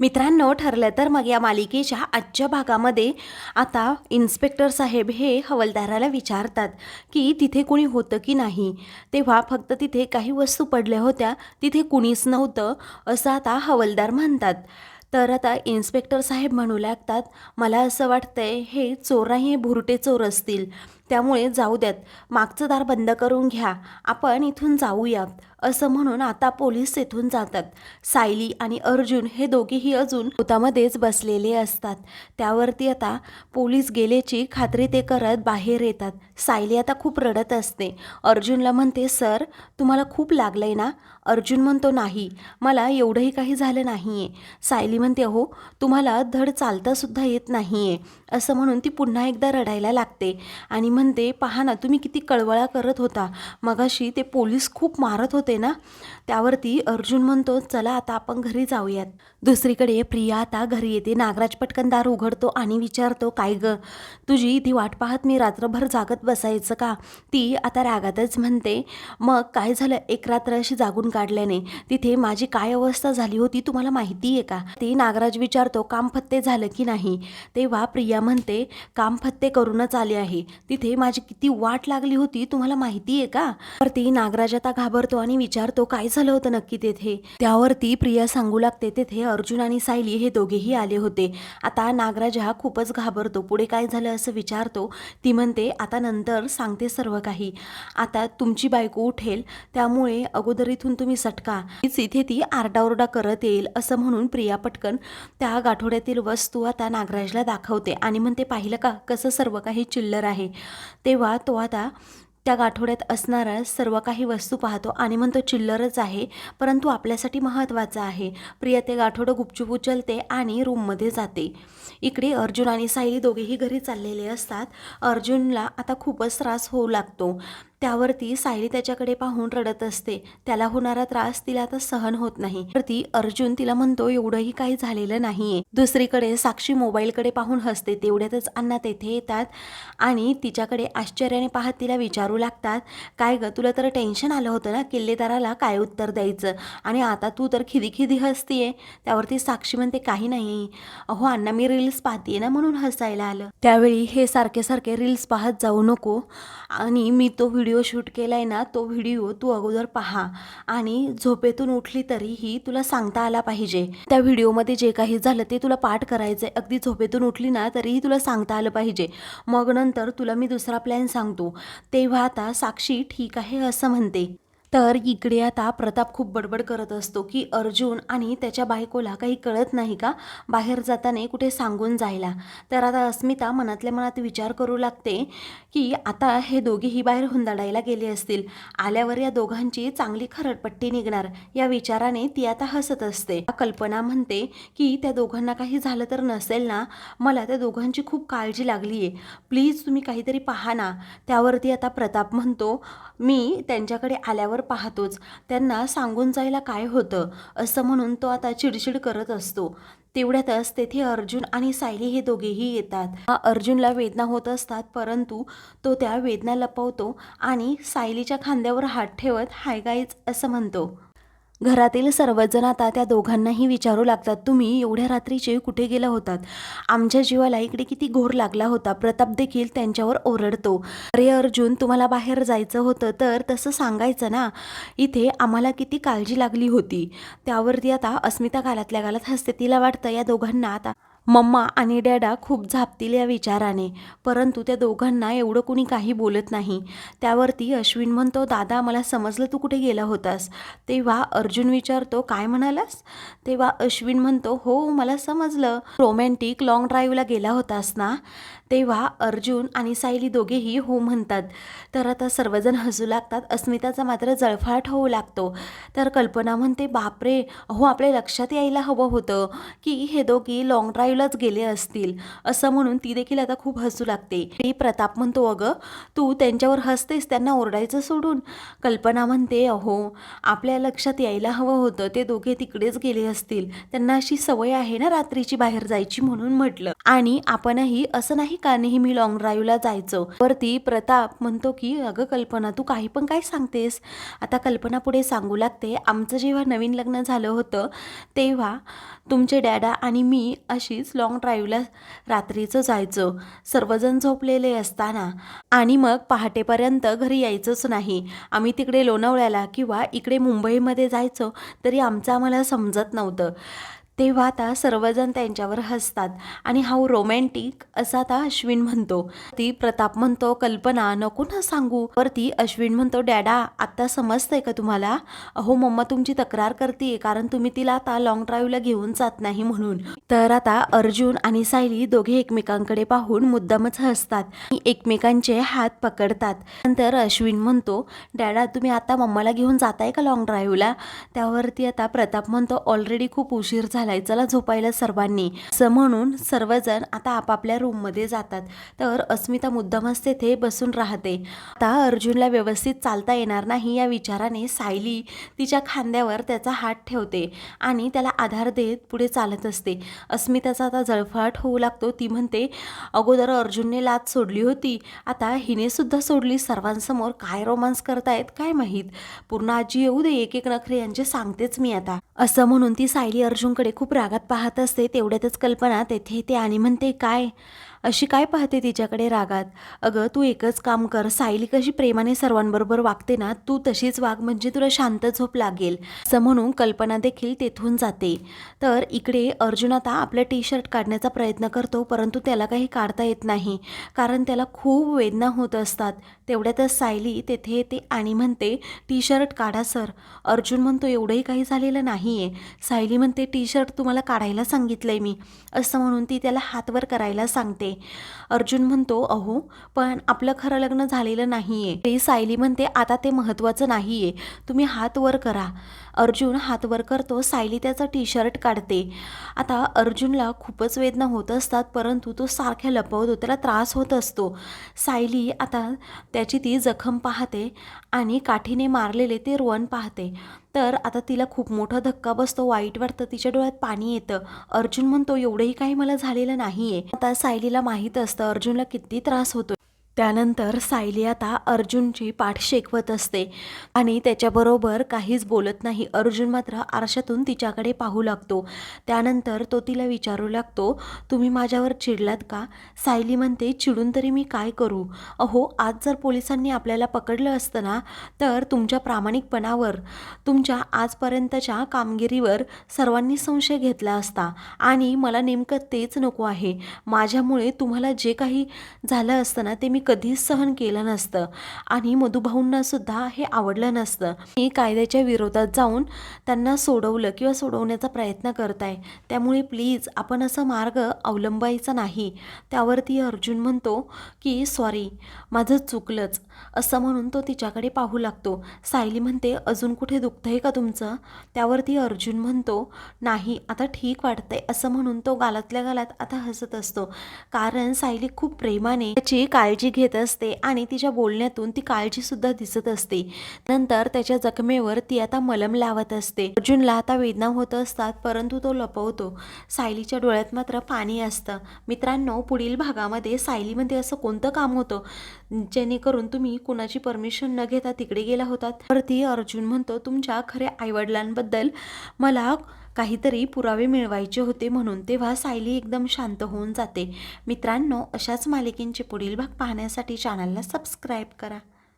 मित्रांनो ठरलं तर मग या मालिकेच्या आजच्या भागामध्ये आता इन्स्पेक्टर साहेब हे हवलदाराला विचारतात की तिथे कुणी होतं की नाही. तेव्हा फक्त तिथे काही वस्तू पडल्या होत्या तिथे कुणीच नव्हतं असं आता हवलदार म्हणतात. तर आता इन्स्पेक्टर साहेब म्हणू लागतात मला असं वाटतंय हे चोर नाही हे भुरटे चोर असतील. त्यामुळे जाऊ द्यात मागचं दार बंद करून घ्या. आपण इथून जाऊयात. असं म्हणून आता पोलीस तेथून जातात. सायली आणि अर्जुन हे दोघेही अजून पोतामध्येच बसलेले असतात. त्यावरती आता पोलीस गेल्याची खात्री ते करत बाहेर येतात. सायली आता खूप रडत असते. अर्जुनला म्हणते सर तुम्हाला खूप लागलंय ना? अर्जुन म्हणतो नाही. मला एवढंही काही झालं नाही आहे सायली म्हणते हो तुम्हाला धड चालतासुद्धा येत नाही आहे असं म्हणून ती पुन्हा एकदा रडायला लागते. आणि म्हणते पहा ना तुम्ही किती कळवळा करत होता. मगाशी ते पोलीस खूप मारत होते ना? त्यावरती अर्जुन म्हणतो चला आता आपण घरी जाऊयात. दुसरीकडे प्रिया आता घरी येते. नागराज पटकन दार उघडतो आणि विचारतो काय ग? तुझी इथे वाट पाहत मी रात्रभर जागत बसायचं का? ती आता रागातच म्हणते मग काय झालं? एक रात्र अशी जागून काढल्याने तिथे माझी काय अवस्था झाली होती तुम्हाला माहिती आहे का? ती नागराज विचारतो काम फत्ते झालं की नाही? तेव्हा प्रिया म्हणते काम फत्ते करूनच आले आहे. तिथे माझी किती वाट लागली होती तुम्हाला माहिती आहे का? तर ती नागराज आता घाबरतो आणि विचारतो काय झालं होतं नक्की तेथे? त्यावरती प्रिया सांगू लागते तेथे अर्जुन आणि सायली हे दोघेही आले होते. आता नागराज हा खूपच घाबरतो. पुढे काय झालं असं विचारतो. ती म्हणते आता नंतर सांगते सर्व काही. आता तुमची बायको उठेल. त्यामुळे अगोदर इथून तुम्ही सटका. इथे ती आरडाओरडा करत येईल असं म्हणून प्रिया पटकन त्या गाठोड्यातील वस्तू आता नागराजला दाखवते आणि म्हणते पाहिलं का? कसं सर्व काही चिल्लर आहे. तेव्हा तो आता त्या गाठोड्यात असणाऱ्या सर्व काही वस्तू पाहतो. आणि म्हणतो चिल्लरच आहे परंतु आपल्यासाठी महत्त्वाचं आहे. प्रिया ते गाठोडं गुपचूप उचलते आणि रूममध्ये जाते. इकडे अर्जुन आणि सायली दोघेही घरी चाललेले असतात. अर्जुनला आता खूपच त्रास होऊ लागतो. त्यावरती सायली त्याच्याकडे पाहून रडत असते. त्याला होणारा त्रास तिला आता सहन होत नाही. तर ती अर्जुन तिला म्हणतो एवढंही काही झालेलं नाहीये. दुसरीकडे साक्षी मोबाईलकडे पाहून हसते. तेवढ्यातच अण्णा तेथे येतात आणि तिच्याकडे आश्चर्याने पाहत तिला विचारू लागतात काय ग तुला तर टेन्शन आलं होतं ना किल्लेदाराला? काय उत्तर द्यायचं? आणि आता तू तर खिदी खिदी हसतीये. त्यावरती साक्षी म्हणते काही नाही. अहो अण्णा मी रील्स पाहतीये ना म्हणून हसायला आलं. त्यावेळी हे सारखे सारखे रील्स पाहत जाऊ नको. आणि मी तो व्हिडिओ व्हिडिओ शूट केला आहे ना तो व्हिडिओ तू अगोदर पहा. आणि झोपेतून उठली तरीही तुला सांगता आला पाहिजे. त्या व्हिडिओमध्ये जे काही झालं ते तुला पाठ करायचं आहे अगदी झोपेतून उठली ना तरीही तुला सांगता आलं पाहिजे. मग नंतर तुला मी दुसरा प्लॅन सांगतो. तेव्हा आता साक्षी ठीक आहे असं म्हणते. तर इकडे आता प्रताप खूप बडबड करत असतो की अर्जुन आणि त्याच्या बायकोला काही कळत नाही का? बाहेर जाताना कुठे सांगून जायला? तर आता अस्मिता मनातल्या मनात विचार करू लागते की आता हे दोघेही बाहेर हुंदाडायला गेले असतील. आल्यावर या दोघांची चांगली खरडपट्टी निघणार. या विचाराने ती आता हसत असते. कल्पना म्हणते की त्या दोघांना काही झालं तर नसेल ना? मला त्या दोघांची खूप काळजी लागली आहे प्लीज तुम्ही काहीतरी पहा ना. त्यावरती आता प्रताप म्हणतो मी त्यांच्याकडे आल्यावर पाहतोच. त्यांना सांगून जायला काय होतं? असं म्हणून तो आता चिडचिड करत असतो. तेवढ्यातच तेथे अर्जुन आणि सायली हे दोघेही येतात. अर्जुनला वेदना होत असतात परंतु तो त्या वेदना लपवतो आणि सायलीच्या खांद्यावर हात ठेवत हाय गाईज असं म्हणतो. घरातील सर्वजण आता त्या दोघांनाही विचारू लागतात तुम्ही एवढ्या रात्रीचे कुठे गेला होतात? आमच्या जीवाला इकडे किती घोर लागला होता. प्रताप देखील त्यांच्यावर ओरडतो. अरे अर्जुन तुम्हाला बाहेर जायचं होतं तर तसं सांगायचं ना? इथे आम्हाला किती काळजी लागली होती. त्यावरती आता अस्मिता गालातल्या गालात हसते. तिला वाटतं या दोघांना आता मम्मा आणि डॅडा खूप झापतील या विचाराने परंतु त्या दोघांना एवढं कुणी काही बोलत नाही. त्यावरती अश्विन म्हणतो दादा मला समजलं तू कुठे गेला होतास. तेव्हा अर्जुन विचारतो काय म्हणालास? तेव्हा अश्विन म्हणतो हो मला समजलं. रोमॅन्टिक लॉंग ड्राईव्हला गेला होतास ना? तेव्हा अर्जुन आणि सायली दोघेही हो म्हणतात. तर आता सर्वजण हसू लागतात. अस्मिताचा मात्र जळफाट होऊ लागतो. तर कल्पना म्हणते बापरे अहो आपल्या लक्षात यायला हवं होतं की हे दोघी लॉंग ड्राईव्हलाच गेले असतील. असं म्हणून ती देखील आता खूप हसू लागते. ती प्रताप म्हणतो अगं तू त्यांच्यावर हसतेस त्यांना ओरडायचं सोडून. कल्पना म्हणते अहो आपल्या लक्षात यायला हवं होतं ते दोघे तिकडेच गेले असतील. त्यांना अशी सवय आहे ना रात्रीची बाहेर जायची म्हणून म्हटलं. आणि आपणही असं नाही का नेहमी लॉंग ड्राईव्हला जायचं. वरती प्रताप म्हणतो की अगं कल्पना तू काही पण काय सांगतेस? आता कल्पना पुढे सांगू लागते. आमचं जेव्हा नवीन लग्न झालं होतं तेव्हा तुमचे डॅडा आणि मी अशीच लॉंग ड्राईव्हला रात्रीचं जायचं. सर्वजण झोपलेले असताना. आणि मग पहाटेपर्यंत घरी यायचंच नाही. आम्ही तिकडे लोणावळ्याला किंवा इकडे मुंबईमध्ये जायचो तरी आमचं आम्हाला समजत नव्हतं. तेव्हा आता सर्वजण त्यांच्यावर हसतात. आणि हाऊ रोमॅन्टिक असा आता अश्विन म्हणतो. ती प्रताप म्हणतो कल्पना नको ना सांगू. वरती अश्विन म्हणतो डॅडा आत्ता समजतंय का तुम्हाला? अहो मम्मा तुमची तक्रार करते कारण तुम्ही तिला आता लॉंग ड्राईव्हला घेऊन जात नाही म्हणून. तर आता अर्जुन आणि सायली दोघे एकमेकांकडे पाहून मुद्दामच हसतात. आणि एकमेकांचे हात पकडतात. नंतर अश्विन म्हणतो डॅडा तुम्ही आता मम्माला घेऊन जाताय का लॉंग ड्राईव्हला त्यावरती आता प्रताप म्हणतो ऑलरेडी खूप उशीर झालाय चला झोपायला सर्वांनी. असं म्हणून सर्वजण आता आपापल्या रूममध्ये जातात. तर अस्मिता मुद्दामच तेथे बसून राहते. आता अर्जुनला व्यवस्थित चालता येणार नाही या विचाराने सायली तिच्या खांद्यावर त्याचा हात ठेवते आणि त्याला आधार देत पुढे चालत असते. अस्मिताचा आता जळफाट होऊ लागतो. ती म्हणते अगोदर अर्जुनने लाच सोडली होती. आता हिने सुद्धा सोडली. सर्वांसमोर काय रोमांस करतायत काय माहीत? पूर्ण आजी येऊ दे एक एक नखरे यांचे सांगतेच मी आता. असं म्हणून ती सायली अर्जुनकडे खूप रागात पाहत असते तेवढ्यातच कल्पना तेथे येते आणि म्हणते काय? अशी काय पाहते तिच्याकडे रागात? अगं तू एकच काम कर. सायली कशी प्रेमाने सर्वांबरोबर वागते ना तू तशीच वाग म्हणजे तुला शांत झोप लागेल. असं म्हणून कल्पना देखील तेथून जाते. तर इकडे अर्जुन आता आपलं टी शर्ट काढण्याचा प्रयत्न करतो परंतु त्याला काही काढता येत नाही. कारण त्याला खूप वेदना होत असतात. तेवढ्यातच सायली तेथे येते आणि म्हणते टी शर्ट काढा सर. अर्जुन म्हणतो एवढंही काही झालेलं नाही आहे सायली म्हणते टी शर्ट तुम्हाला काढायला सांगितलं आहे मी. असं म्हणून ती त्याला हातवर करायला सांगते. अर्जुन म्हणतो अहो पण आपलं खरं लग्न झालेलं नाही आहे सायली म्हणते आता ते महत्त्वाचं नाही आहे तुम्ही हात वर करा. अर्जुन हात वर करतो सायली त्याचा टी शर्ट काढते. आता अर्जुनला खूपच वेदना होत असतात परंतु तो सारख्या लपवतो त्याला त्रास होत असतो. सायली आता त्याची ती जखम पाहते आणि काठीने मारलेले ते रोवन पाहते. तर आता तिला खूप मोठा धक्का बसतो वाईट वाटतं तिच्या डोळ्यात पाणी येतं. अर्जुन म्हणतो एवढंही काही मला झालेलं नाहीये. आता सायलीला माहीत असतं अर्जुनला किती त्रास होतो त्यानंतर सायली आता अर्जुनची पाठ शेकवत असते आणि त्याच्याबरोबर काहीच बोलत नाही. अर्जुन मात्र आरशातून तिच्याकडे पाहू लागतो. त्यानंतर तो तिला विचारू लागतो तुम्ही माझ्यावर चिडलात का? सायली म्हणते चिडून तरी मी काय करू? अहो आज जर पोलिसांनी आपल्याला पकडलं असतं ना तर तुमच्या प्रामाणिकपणावर तुमच्या आजपर्यंतच्या कामगिरीवर सर्वांनी संशय घेतला असता. आणि मला नेमकं तेच नको आहे. माझ्यामुळे तुम्हाला जे काही झालं असतं ना ते मी कधीच सहन केलं नसतं. आणि मधुभाऊंना सुद्धा हे आवडलं नसतं. मी कायद्याच्या विरोधात जाऊन त्यांना सोडवलं किंवा सोडवण्याचा प्रयत्न करताय. त्यामुळे प्लीज आपण असा मार्ग अवलंबायचा नाही. त्यावरती अर्जुन म्हणतो की सॉरी माझं चुकलंच. असं म्हणून तो तिच्याकडे पाहू लागतो. सायली म्हणते अजून कुठे दुखतंय का तुमचं? त्यावरती अर्जुन म्हणतो नाही आता ठीक वाटतंय. असं म्हणून तो गालातल्या गालात आता हसत असतो. कारण सायली खूप प्रेमाने त्याची काळजी घेत असते आणि तिच्या बोलण्यातून ती काळजीसुद्धा दिसत असते. नंतर त्याच्या जखमेवर ती आता मलम लावत असते. अर्जुनला आता वेदना होत असतात परंतु तो लपवतो. सायलीच्या डोळ्यात मात्र पाणी असतं. मित्रांनो पुढील भागामध्ये सायलीमध्ये असं कोणतं काम होतं? जेणेकरून तुम्ही कुणाची परमिशन न घेता तिकडे गेला होतात? तर ती अर्जुन म्हणतो तुमच्या खऱ्या आईवडिलांबद्दल मला काहीतरी पुरावे मिळवायचे होते म्हणून तेव्हा सायली एकदम शांत होऊन जाते. मित्रांनो अशाच मालिकेंचे पुढील भाग पाहण्यासाठी चॅनलला सबस्क्राईब करा.